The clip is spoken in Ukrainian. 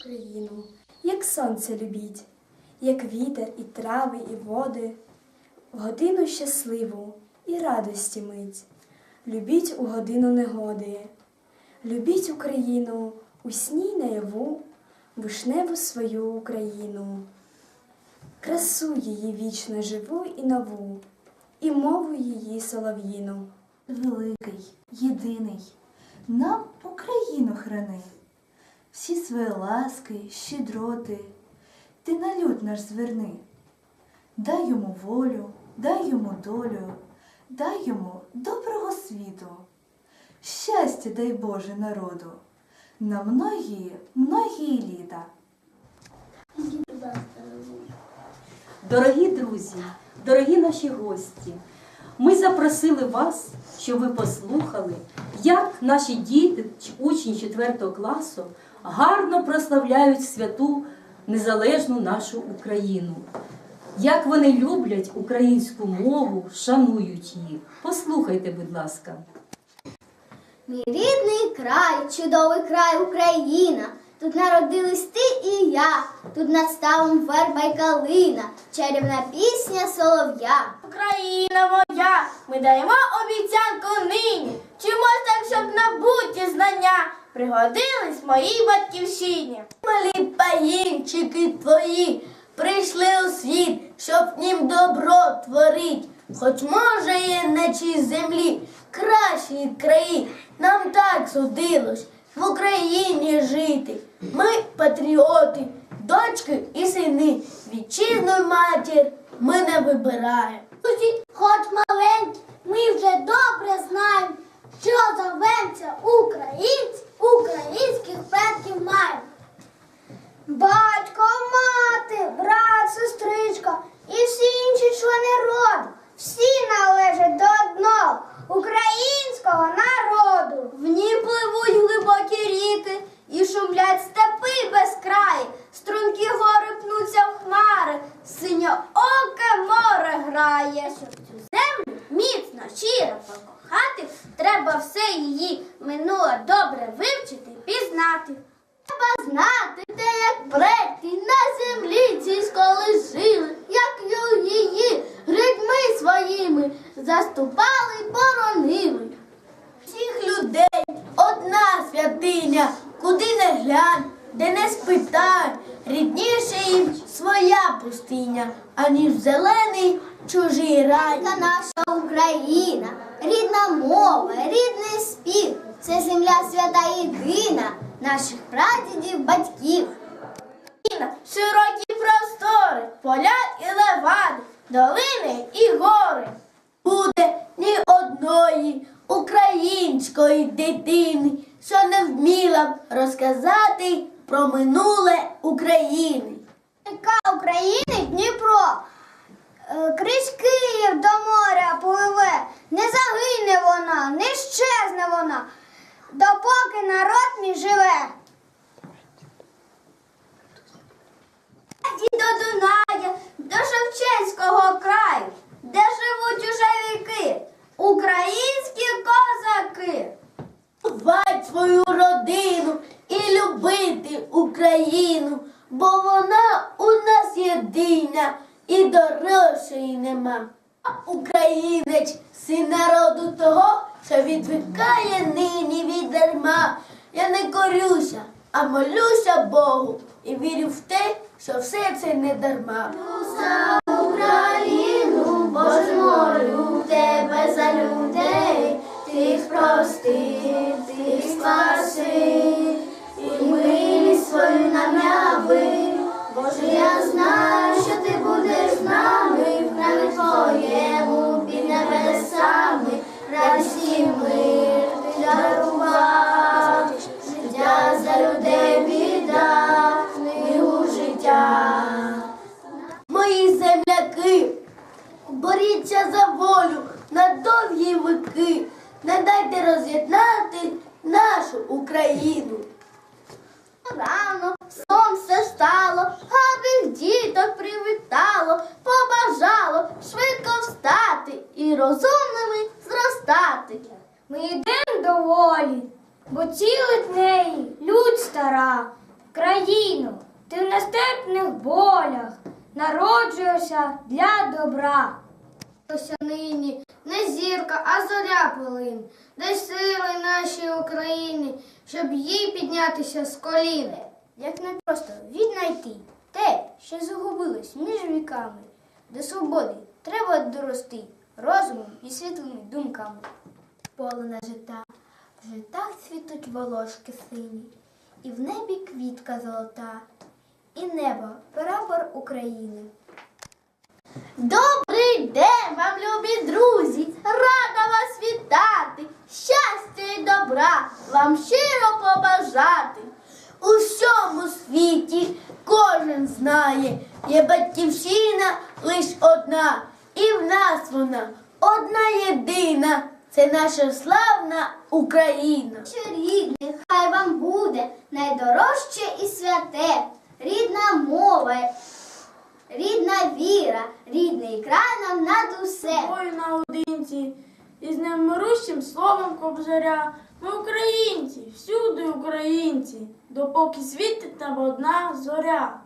Україну, як сонце любіть, як вітер і трави, і води, в годину щасливу і радості мить. Любіть у годину негоди, любіть Україну у сні наяву, вишневу свою Україну, красу її вічно живу і нову, і мову її солов'їну. великий, єдиний, нам Україну храни, всі свої ласки, щедроти, ти на люд наш зверни, дай йому волю, дай йому долю, дай йому доброго світу, щастя дай Боже народу, на многії, многії літа. Дорогі друзі, дорогі наші гості, ми запросили вас, щоб ви послухали, як наші діти, учні 4 класу, гарно прославляють святу незалежну нашу Україну. Як вони люблять українську мову, шанують її. Послухайте, будь ласка. Мій рідний край, чудовий край Україна. Тут народились ти і я, тут над ставом верба й калина, чарівна пісня солов'я. Україна моя, ми даємо обіцянку нині. Чимось так, щоб набуті знання пригодились моїй батьківщині. Малі паїнчики твої прийшли у світ, щоб в нім добро творить. Хоч може є на чій землі кращі краї, нам так судилось в Україні жити. Ми патріоти, дочки і сини, вітчизну матір ми не вибираємо. Хоч маленькі, ми вже добре знаємо, що зовемося українці, грає. Щоб цю землю міцно, щиро покохати, треба все її минуле добре вивчити, пізнати. Треба знати те, як предки на землі ці сколи жили, як її гридьми своїми заступали й боронили. Всіх людей одна святиня, куди не глянь, де не спитай, рідніше їм своя пустиня, аніж зелений чужий рай. Та наша Україна, рідна мова, рідний спів, це земля свята єдина, наших прадідів, батьків. Широкі простори, поля і левади, долини і гори. Буде ні одної української дитини, що не вміла б розказати про минуле України. Ріка України Дніпро. Крізь Київ до моря пливе, не загине вона, не щезне вона, допоки народ мій живе. І до Дуная, до Шевченського краю, де живуть уже віки, українські козаки. Бать свою родину і любити Україну, бо вона у нас єдина і дорожчої нема. А Українець, син народу того, що відвикає нині від дарма. Я не корюся, а молюся Богу і вірю в те, що все це не дарма. За Україну, Боже молю тебе за людей, ти їх прости, ти їх спаси, і милість свою яви. Довгі вики, не дайте роз'єднати нашу Україну. Рано сонце стало, гарних діток привітало, побажало швидко встати і розумними зростати. Ми йдемо до волі, бо цілить неї людь стара. країну, ти в нестерпних болях народжуєшся для добра. Ось нині зірка, а зоря полин, дай сили нашій Україні, щоб їй піднятися з коліни. Як не просто віднайти те, що загубилось між віками. До свободи треба дорости розумом і світлими думками. поле жита, в житах цвітуть волошки сині, і в небі квітка золота, і небо прапор України. Добрий вам, любі друзі! Рада вас вітати! Щастя і добра вам щиро побажати! У всьому світі кожен знає, є батьківщина лиш одна, і в нас вона одна єдина. Це наша славна Україна. Рідне, хай вам буде найдорожче і святе, рідна мова, рідна віра, рідний край нам над усе. Бою наодинці, із немирущим словом кобзаря. Ми українці, всюди українці, допоки світить нам одна зоря.